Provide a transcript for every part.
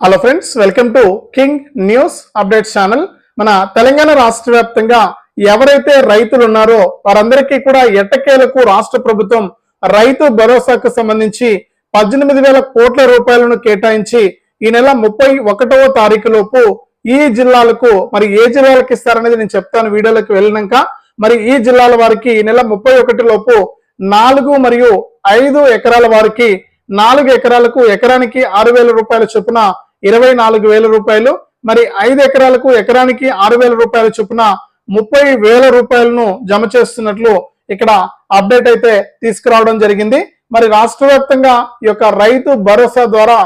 Hello friends welcome to king news updates channel మన తెలంగాణ రాష్ట్ర వ్యాప్తంగా ఎవరైతే రైతులు ఉన్నారో వారందరికీ కూడా ఎట్టకేలకు రాష్ట్ర ప్రభుత్వం రైతు భరోసాకు సంబంధించి పద్దెనిమిది వేల కోట్ల రూపాయలను కేటాయించి ఈ నెల ముప్పై ఒకటవ తారీఖు లోపు ఈ జిల్లాలకు మరి ఏ జిల్లాలకు ఇస్తారనేది నేను చెప్తాను వీడియోలోకి వెళ్ళినాక. మరి ఈ జిల్లాల వారికి ఈ నెల ముప్పై ఒకటి లోపు నాలుగు మరియు ఐదు ఎకరాల వారికి నాలుగు ఎకరాలకు ఎకరానికి ఆరు వేల రూపాయల చొప్పున ఇరవై నాలుగు వేల రూపాయలు. మరి ఐదు ఎకరాలకు ఎకరానికి ఆరు వేల రూపాయల చొప్పున ముప్పై వేల రూపాయలను జమ చేస్తున్నట్లు ఇక్కడ అప్డేట్ అయితే తీసుకురావడం జరిగింది. మరి రాష్ట్ర వ్యాప్తంగా ఈ యొక్క రైతు భరోసా ద్వారా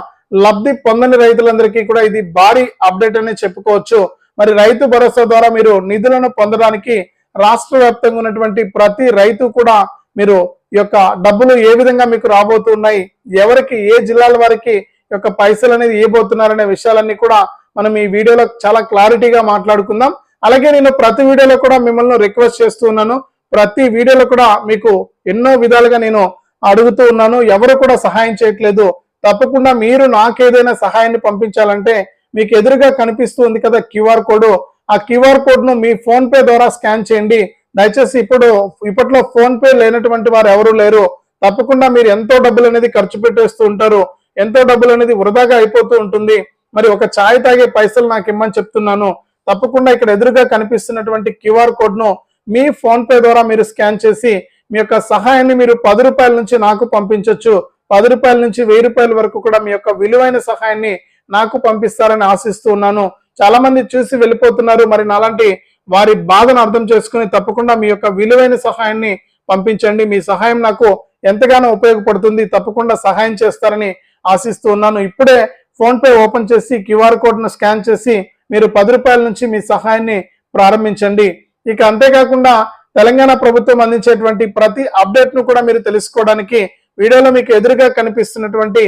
లబ్ధి పొందని రైతులందరికీ కూడా ఇది భారీ అప్డేట్ అని చెప్పుకోవచ్చు. మరి రైతు భరోసా ద్వారా మీరు నిధులను పొందడానికి రాష్ట్ర వ్యాప్తంగా ఉన్నటువంటి ప్రతి రైతు కూడా మీరు యొక్క డబ్బులు ఏ విధంగా మీకు రాబోతున్నాయి ఎవరికి ఏ జిల్లాల వారికి యొక్క పైసలు అనేది ఇవ్వబోతున్నారనే విషయాలన్నీ కూడా మనం ఈ వీడియోలో చాలా క్లారిటీగా మాట్లాడుకుందాం. అలాగే నేను ప్రతి వీడియోలో కూడా మిమ్మల్ని రిక్వెస్ట్ చేస్తూ ఉన్నాను. ప్రతి వీడియోలో కూడా మీకు ఎన్నో విధాలుగా నేను అడుగుతూ ఉన్నాను. ఎవరు కూడా సహాయం చేయట్లేదు. తప్పకుండా మీరు నాకేదైనా సహాయాన్ని పంపించాలంటే మీకు ఎదురుగా కనిపిస్తూ ఉంది కదా క్యూఆర్ కోడ్. ఆ క్యూఆర్ కోడ్ను మీ ఫోన్ పే ద్వారా స్కాన్ చేయండి. దయచేసి ఇప్పుడు ఇప్పట్లో ఫోన్ పే లేనటువంటి వారు ఎవరు లేరు. తప్పకుండా మీరు ఎంతో డబ్బులు అనేది ఖర్చు పెట్టేస్తూ ఉంటారు. ఎంతో డబ్బులు అనేది వృధాగా అయిపోతూ ఉంటుంది. మరి ఒక ఛాయ్ తాగే పైసలు నాకు ఇమ్మని చెప్తున్నాను. తప్పకుండా ఇక్కడ ఎదురుగా కనిపిస్తున్నటువంటి క్యూఆర్ కోడ్ను మీ ఫోన్ పే ద్వారా మీరు స్కాన్ చేసి మీ యొక్క సహాయాన్ని మీరు పది రూపాయల నుంచి నాకు పంపించవచ్చు పది రూపాయల నుంచి వెయ్యి రూపాయల వరకు కూడా మీ యొక్క విలువైన సహాయాన్ని నాకు పంపిస్తారని ఆశిస్తూ ఉన్నాను. చాలా మంది చూసి వెళ్ళిపోతున్నారు. మరి నాలాంటి వారి బాధను అర్థం చేసుకుని తప్పకుండా మీ యొక్క విలువైన సహాయాన్ని పంపించండి. మీ సహాయం నాకు ఎంతగానో ఉపయోగపడుతుంది. తప్పకుండా సహాయం చేస్తారని ఆశిస్తూ ఉన్నాను. ఇప్పుడే ఫోన్ పే ఓపెన్ చేసి క్యూఆర్ కోడ్ను స్కాన్ చేసి మీరు పది రూపాయల నుంచి మీ సహాయాన్ని ప్రారంభించండి. ఇక అంతేకాకుండా తెలంగాణ ప్రభుత్వం అందించేటువంటి ప్రతి అప్డేట్ను కూడా మీరు తెలుసుకోవడానికి వీడియోలో మీకు ఎదురుగా కనిపిస్తున్నటువంటి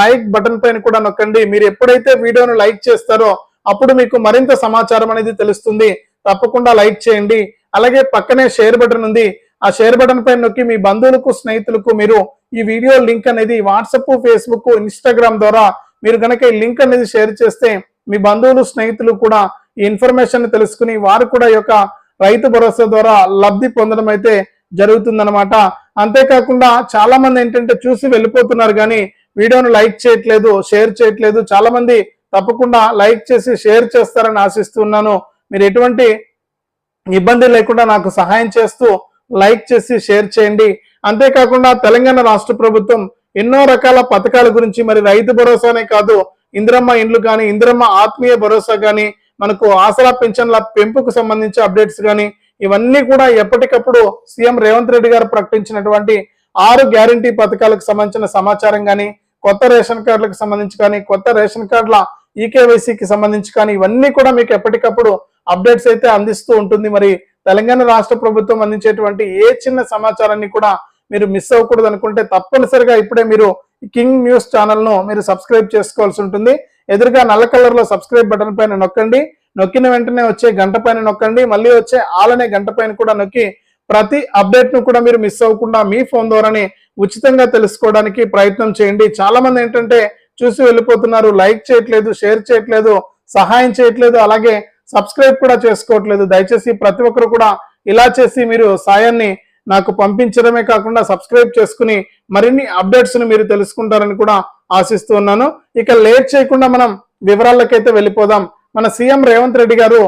లైక్ బటన్ పైన కూడా నొక్కండి. మీరు ఎప్పుడైతే వీడియోను లైక్ చేస్తారో అప్పుడు మీకు మరింత సమాచారం అనేది తెలుస్తుంది. తప్పకుండా లైక్ చేయండి. అలాగే పక్కనే షేర్ బటన్ ఉంది. ఆ షేర్ బటన్ పైన నొక్కి మీ బంధువులకు స్నేహితులకు మీరు ఈ వీడియో లింక్ అనేది వాట్సాప్ ఫేస్బుక్ ఇన్స్టాగ్రామ్ ద్వారా మీరు కనుక ఈ లింక్ అనేది షేర్ చేస్తే మీ బంధువులు స్నేహితులు కూడా ఈ ఇన్ఫర్మేషన్ తెలుసుకుని వారు కూడా ఈ యొక్క రైతు భరోసా ద్వారా లబ్ధి పొందడం అయితే జరుగుతుందనమాట అంతేకాకుండా చాలా మంది ఏంటంటే చూసి వెళ్ళిపోతున్నారు కానీ వీడియోను లైక్ చేయట్లేదు షేర్ చేయట్లేదు. చాలా మంది తప్పకుండా లైక్ చేసి షేర్ చేస్తారని ఆశిస్తున్నాను. మీరు ఎటువంటి ఇబ్బంది లేకుండా నాకు సహాయం చేస్తూ లైక్ చేసి షేర్ చేయండి. అంతేకాకుండా తెలంగాణ రాష్ట్ర ప్రభుత్వం ఎన్నో రకాల పథకాల గురించి మరి రైతు భరోసానే కాదు ఇందిరమ్మ ఇండ్లు కానీ ఇందిరమ్మ ఆత్మీయ భరోసా కానీ మనకు ఆసరా పెన్షన్ల పెంపుకు సంబంధించి అప్డేట్స్ కానీ ఇవన్నీ కూడా ఎప్పటికప్పుడు సీఎం రేవంత్ రెడ్డి గారు ప్రకటించినటువంటి ఆరు గ్యారంటీ పథకాలకు సంబంధించిన సమాచారం కానీ కొత్త రేషన్ కార్డులకు సంబంధించి కానీ కొత్త రేషన్ కార్డుల ఈకేవైసీకి సంబంధించి కానీ ఇవన్నీ కూడా మీకు ఎప్పటికప్పుడు అప్డేట్స్ అయితే అందిస్తూ ఉంటుంది. మరి తెలంగాణ రాష్ట్ర ప్రభుత్వం అందించేటువంటి ఏ చిన్న సమాచారాన్ని కూడా మీరు మిస్ అవ్వకూడదు అనుకుంటే తప్పనిసరిగా ఇప్పుడే మీరు కింగ్ న్యూస్ ఛానల్ను మీరు సబ్స్క్రైబ్ చేసుకోవాల్సి ఉంటుంది. ఎదురుగా నల్ల కలర్లో సబ్స్క్రైబ్ బటన్ పైన నొక్కండి. నొక్కిన వెంటనే వచ్చే గంట పైన నొక్కండి. మళ్ళీ వచ్చే ఆలనే గంట పైన కూడా నొక్కి ప్రతి అప్డేట్ను కూడా మీరు మిస్ అవ్వకుండా మీ ఫోన్ ద్వారానే ఉచితంగా తెలుసుకోవడానికి ప్రయత్నం చేయండి. చాలా మంది ఏంటంటే చూసి వెళ్ళిపోతున్నారు. లైక్ చేయట్లేదు షేర్ చేయట్లేదు సహాయం చేయట్లేదు. అలాగే సబ్స్క్రైబ్ కూడా చేసుకోవట్లేదు. దయచేసి ప్రతి ఒక్కరు కూడా ఇలా చేసి మీరు సాయాన్ని నాకు పంపించడమే కాకుండా సబ్స్క్రైబ్ చేసుకుని మరిన్ని అప్డేట్స్ను మీరు తెలుసుకుంటారని కూడా ఆశిస్తూ ఉన్నాను. ఇక లేట్ చేయకుండా మనం వివరాలకైతే వెళ్ళిపోదాం. మన సీఎం రేవంత్ రెడ్డి గారు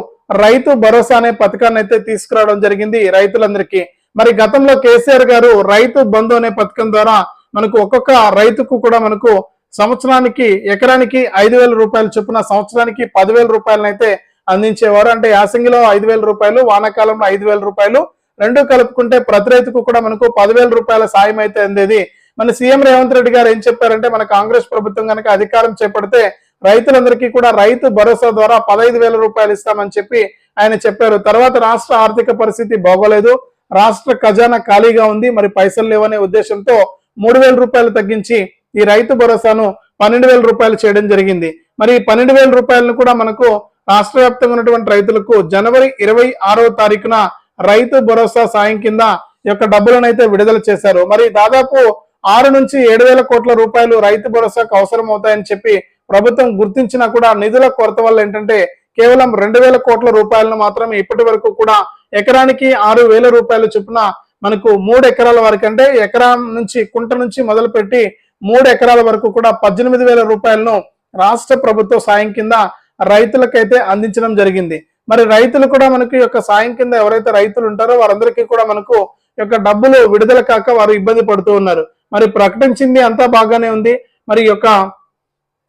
రైతు భరోసా అనే పథకాన్ని అయితే తీసుకురావడం జరిగింది రైతులందరికీ. మరి గతంలో కేసీఆర్ గారు రైతు బంధు అనే పథకం ద్వారా మనకు ఒక్కొక్క రైతుకు కూడా మనకు సంవత్సరానికి ఎకరానికి ఐదు వేల రూపాయల చొప్పున సంవత్సరానికి పదివేల రూపాయలనైతే అందించేవారు. అంటే యాసంగిలో ఐదు వేల రూపాయలు వానాకాలంలో ఐదు వేల రూపాయలు. రెండు కలుపుకుంటే ప్రతి రైతుకు కూడా మనకు పదివేల రూపాయల సాయం అయితే అందేది. మన సీఎం రేవంత్ రెడ్డి గారు ఏం చెప్పారంటే మన కాంగ్రెస్ ప్రభుత్వం కనుక అధికారం చేపడితే రైతులందరికీ కూడా రైతు భరోసా ద్వారా పదహైదు వేల రూపాయలు ఇస్తామని చెప్పి ఆయన చెప్పారు. తర్వాత రాష్ట్ర ఆర్థిక పరిస్థితి బాగోలేదు. రాష్ట్ర ఖజానా ఖాళీగా ఉంది. మరి పైసలు లేవనే ఉద్దేశంతో మూడు వేల రూపాయలు తగ్గించి ఈ రైతు భరోసాను పన్నెండు వేల రూపాయలు చేయడం జరిగింది. మరి ఈ పన్నెండు వేల రూపాయలను కూడా మనకు రాష్ట్ర వ్యాప్తంగా ఉన్నటువంటి రైతులకు జనవరి ఇరవై ఆరో తారీఖున రైతు భరోసా సాయం కింద యొక్క డబ్బులను అయితే విడుదల చేశారు. మరి దాదాపు ఆరు నుంచి ఏడు వేల కోట్ల రూపాయలు రైతు భరోసాకు అవసరం అవుతాయని చెప్పి ప్రభుత్వం గుర్తించినా కూడా నిధుల కొరత వల్ల ఏంటంటే కేవలం రెండు వేల కోట్ల రూపాయలను మాత్రమే ఇప్పటి వరకు కూడా ఎకరానికి ఆరు వేల రూపాయలు చొప్పున మనకు మూడు ఎకరాల వరకు అంటే ఎకరా నుంచి కుంట నుంచి మొదలుపెట్టి మూడు ఎకరాల వరకు కూడా పద్దెనిమిది వేల రూపాయలను రాష్ట్ర ప్రభుత్వ సాయం కింద రైతులకైతే అందించడం జరిగింది. మరి రైతులు కూడా మనకి యొక్క సాయం కింద ఎవరైతే రైతులు ఉంటారో వారందరికీ కూడా మనకు యొక్క డబ్బులు విడుదల కాక వారు ఇబ్బంది పడుతూ ఉన్నారు. మరి ప్రకటించింది అంతా బాగానే ఉంది. మరి యొక్క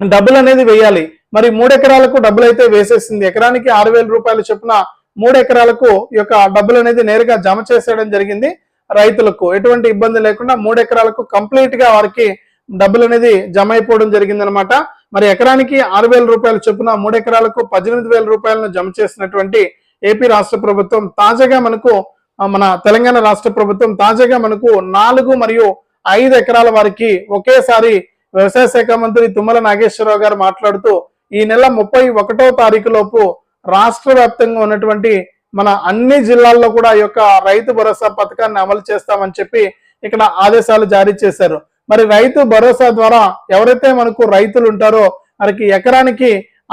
డబ్బులు అనేది వేయాలి. మరి మూడు ఎకరాలకు డబ్బులు అయితే వేసేసింది. ఎకరానికి ఆరు వేల రూపాయలు చొప్పున మూడు ఎకరాలకు యొక్క డబ్బులు అనేది నేరుగా జమ చేసేయడం జరిగింది రైతులకు. ఎటువంటి ఇబ్బంది లేకుండా మూడు ఎకరాలకు కంప్లీట్గా వారికి డబ్బులు అనేది జమ అయిపోవడం జరిగిందనమాట మరి ఎకరానికి ఆరు వేల రూపాయలు చొప్పున మూడు ఎకరాలకు పద్దెనిమిది వేల రూపాయలను జమ చేసినటువంటి ఏపీ రాష్ట్ర ప్రభుత్వం తాజాగా మనకు మన తెలంగాణ రాష్ట్ర ప్రభుత్వం తాజాగా మనకు నాలుగు మరియు ఐదు ఎకరాల వారికి ఒకేసారి వ్యవసాయ శాఖ మంత్రి తుమ్మల నాగేశ్వరరావు గారు మాట్లాడుతూ ఈ నెల ముప్పై ఒకటో తారీఖు లోపు రాష్ట్ర వ్యాప్తంగా ఉన్నటువంటి మన అన్ని జిల్లాల్లో కూడా ఈ యొక్క రైతు భరోసా పథకాన్ని అమలు చేస్తామని చెప్పి ఇక్కడ ఆదేశాలు జారీ చేశారు. మరి రైతు భరోసా ద్వారా ఎవరైతే మనకు రైతులు ఉంటారో వారికి ఎకరానికి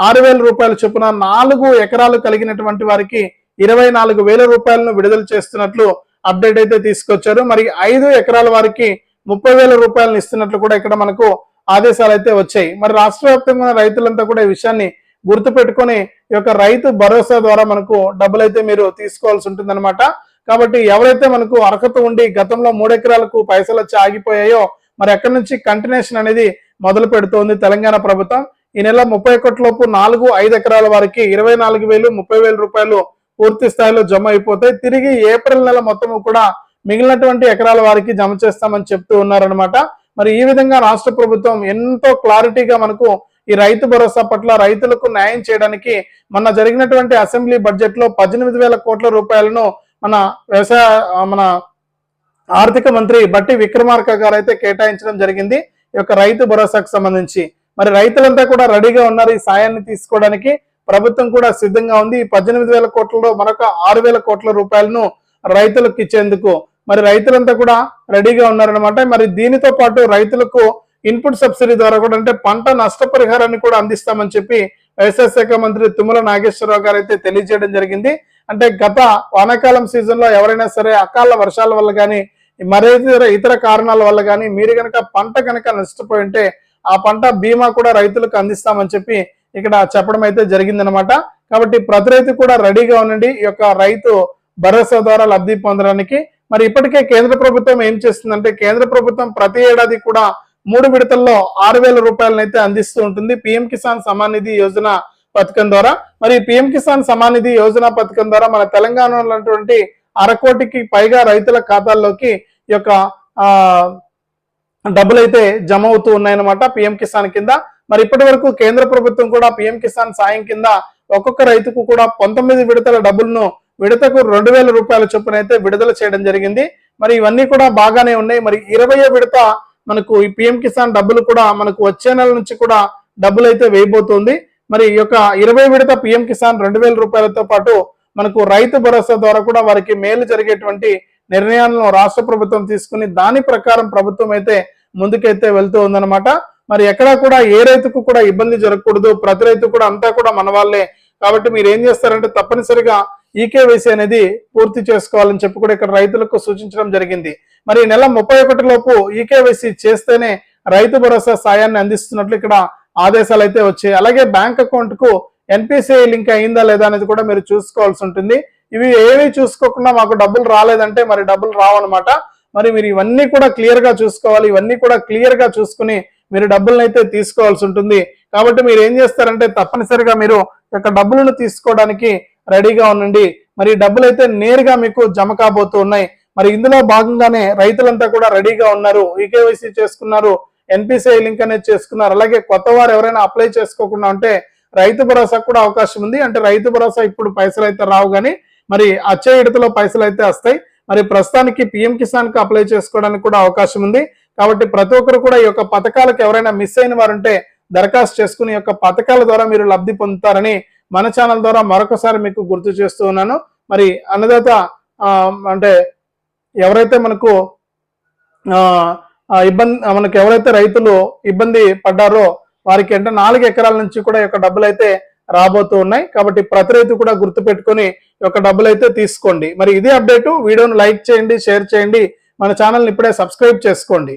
ఆరు వేల రూపాయల చొప్పున నాలుగు ఎకరాలు కలిగినటువంటి వారికి ఇరవై నాలుగు వేల రూపాయలను విడుదల చేస్తున్నట్లు అప్డేట్ అయితే తీసుకొచ్చారు. మరి ఐదు ఎకరాల వారికి ముప్పై వేల రూపాయలను ఇస్తున్నట్లు కూడా ఇక్కడ మనకు ఆదేశాలు అయితే వచ్చాయి. మరి రాష్ట్ర వ్యాప్తంగా రైతులంతా కూడా ఈ విషయాన్ని గుర్తు పెట్టుకొని ఈ యొక్క రైతు భరోసా ద్వారా మనకు డబ్బులు అయితే మీరు తీసుకోవాల్సి ఉంటుందన్నమాట. కాబట్టి ఎవరైతే మనకు అర్హత ఉండి గతంలో మూడెకరాలకు పైసలు వచ్చి ఆగిపోయాయో మరి ఎక్కడి నుంచి కంటిన్యూషన్ అనేది మొదలు పెడుతోంది తెలంగాణ ప్రభుత్వం? ఈ నెల ముప్పై లోపు నాలుగు ఐదు ఎకరాల వారికి ఇరవై నాలుగు వేలు ముప్పై వేల రూపాయలు పూర్తి స్థాయిలో జమ అయిపోతాయి. తిరిగి ఏప్రిల్ నెల మొత్తము కూడా మిగిలినటువంటి ఎకరాల వారికి జమ చేస్తామని చెప్తూ ఉన్నారనమాట మరి ఈ విధంగా రాష్ట్ర ప్రభుత్వం ఎంతో క్లారిటీగా మనకు ఈ రైతు భరోసా పట్ల రైతులకు న్యాయం చేయడానికి మొన్న జరిగినటువంటి అసెంబ్లీ బడ్జెట్లో పద్దెనిమిది వేల కోట్ల రూపాయలను మన వ్యవసాయ మన ఆర్థిక మంత్రి బట్టి విక్రమార్క గారు అయితే కేటాయించడం జరిగింది. ఈ యొక్క రైతు భరోసాకు సంబంధించి. మరి రైతులంతా కూడా రెడీగా ఉన్నారు ఈ సాయాన్ని తీసుకోవడానికి. ప్రభుత్వం కూడా సిద్ధంగా ఉంది. ఈ పద్దెనిమిది వేల కోట్లలో మరొక ఆరు వేల కోట్ల రూపాయలను రైతులకు ఇచ్చేందుకు. మరి రైతులంతా కూడా రెడీగా ఉన్నారనమాట మరి దీనితో పాటు రైతులకు ఇన్పుట్ సబ్సిడీ ద్వారా కూడా అంటే పంట నష్టపరిహారాన్ని కూడా అందిస్తామని చెప్పి వ్యవసాయ శాఖ మంత్రి తుమ్మల నాగేశ్వరరావు గారు అయితే తెలియజేయడం జరిగింది. అంటే గత వానాకాలం సీజన్లో ఎవరైనా సరే అకాల వర్షాల వల్ల కానీ మరే ఇతర కారణాల వల్ల కానీ మీరు కనుక పంట కనుక నష్టపోయి ఉంటే ఆ పంట బీమా కూడా రైతులకు అందిస్తామని చెప్పి ఇక్కడ చెప్పడం అయితే జరిగిందనమాట కాబట్టి ప్రతి రైతు కూడా రెడీగా ఉండండి. ఈ యొక్క రైతు భరోసా ద్వారా లబ్ధి పొందడానికి. మరి ఇప్పటికే కేంద్ర ప్రభుత్వం ఏం చేస్తుందంటే కేంద్ర ప్రభుత్వం ప్రతి ఏడాది కూడా మూడు విడతల్లో ఆరు వేల రూపాయలనైతే అందిస్తూ ఉంటుంది. పిఎం కిసాన్ సమాన్ నిధి యోజన పథకం ద్వారా. మరి పిఎం కిసాన్ సమాన్ నిధి యోజన పథకం ద్వారా మన తెలంగాణలో ఉన్నటువంటి అరకోటికి పైగా రైతుల ఖాతాల్లోకి ఈ యొక్క డబ్బులు అయితే జమ అవుతూ ఉన్నాయన్నమాట పిఎం కిసాన్ కింద. మరి ఇప్పటి వరకు కేంద్ర ప్రభుత్వం కూడా పిఎం కిసాన్ సాయం కింద ఒక్కొక్క రైతుకు కూడా పంతొమ్మిది విడతల డబ్బులను విడతకు రెండు వేల రూపాయల చొప్పున అయితే విడుదల చేయడం జరిగింది. మరి ఇవన్నీ కూడా బాగానే ఉన్నాయి. మరి ఇరవై విడత మనకు ఈ పిఎం కిసాన్ డబ్బులు కూడా మనకు వచ్చే నెల నుంచి కూడా డబ్బులు అయితే వేయబోతుంది. మరి ఈ యొక్క ఇరవై విడత పిఎం కిసాన్ రెండు వేల రూపాయలతో పాటు మనకు రైతు భరోసా ద్వారా కూడా వారికి మేలు జరిగేటువంటి నిర్ణయాలను రాష్ట్ర ప్రభుత్వం తీసుకుని దాని ప్రకారం ప్రభుత్వం అయితే ముందుకైతే వెళ్తూ ఉందన్నమాట. మరి ఎక్కడా కూడా ఏ రైతుకు కూడా ఇబ్బంది జరగకూడదు. ప్రతి రైతు కూడా అంతా కూడా మన వాళ్ళే. కాబట్టి మీరు ఏం చేస్తారంటే తప్పనిసరిగా ఈకేవైసీ అనేది పూర్తి చేసుకోవాలని చెప్పి కూడా ఇక్కడ రైతులకు సూచించడం జరిగింది. మరి నెల ముప్పై ఒకటి లోపు ఈకేవైసీ చేస్తేనే రైతు భరోసా సాయాన్ని అందిస్తున్నట్లు ఇక్కడ ఆదేశాలు అయితే వచ్చాయి. అలాగే బ్యాంక్ అకౌంట్కు ఎన్పిసిఐ లింక్ అయిందా లేదా అనేది కూడా మీరు చూసుకోవాల్సి ఉంటుంది. ఇవి ఏవి చూసుకోకుండా మాకు డబ్బులు రాలేదంటే మరి డబ్బులు రావన్నమాట. మరి మీరు ఇవన్నీ కూడా క్లియర్గా చూసుకోవాలి. ఇవన్నీ కూడా క్లియర్గా చూసుకుని మీరు డబ్బులను అయితే తీసుకోవాల్సి ఉంటుంది. కాబట్టి మీరు ఏం చేస్తారంటే తప్పనిసరిగా మీరు యొక్క డబ్బులను తీసుకోవడానికి రెడీగా ఉండండి. మరి డబ్బులు అయితే నేరుగా మీకు జమ కాబోతూ ఉన్నాయి. మరి ఇందులో భాగంగానే రైతులంతా కూడా రెడీగా ఉన్నారు. ఈకేవైసీ చేసుకున్నారు. ఎన్పిసిఐ లింక్ అనేది చేసుకున్నారు. అలాగే కొత్త వారు ఎవరైనా అప్లై చేసుకోకుండా ఉంటే రైతు భరోసా కూడా అవకాశం ఉంది. అంటే రైతు భరోసా ఇప్పుడు పైసలు అయితే రావు కానీ మరి వచ్చే విడతలో పైసలు అయితే వస్తాయి. మరి ప్రస్తుతానికి పిఎం కిసాన్కి అప్లై చేసుకోవడానికి కూడా అవకాశం ఉంది. కాబట్టి ప్రతి ఒక్కరు కూడా ఈ యొక్క పథకాలకు ఎవరైనా మిస్ అయిన వారు ఉంటే దరఖాస్తు చేసుకుని యొక్క పథకాల ద్వారా మీరు లబ్ధి పొందుతారని మన ఛానల్ ద్వారా మరొకసారి మీకు గుర్తు చేస్తూ ఉన్నాను. మరి అన్నదాత అంటే ఎవరైతే మనకు ఇబ్బంది మనకు ఎవరైతే రైతులు ఇబ్బంది పడ్డారో వారికి అంటే నాలుగు ఎకరాల నుంచి కూడా యొక్క డబ్బులు అయితే రాబోతూ ఉన్నాయి. కాబట్టి ప్రతి రైతు కూడా గుర్తు పెట్టుకుని యొక్క డబ్బులు అయితే తీసుకోండి. మరి ఇదే అప్డేటు. వీడియోను లైక్ చేయండి షేర్ చేయండి. మన ఛానల్ని ఇప్పుడే సబ్స్క్రైబ్ చేసుకోండి.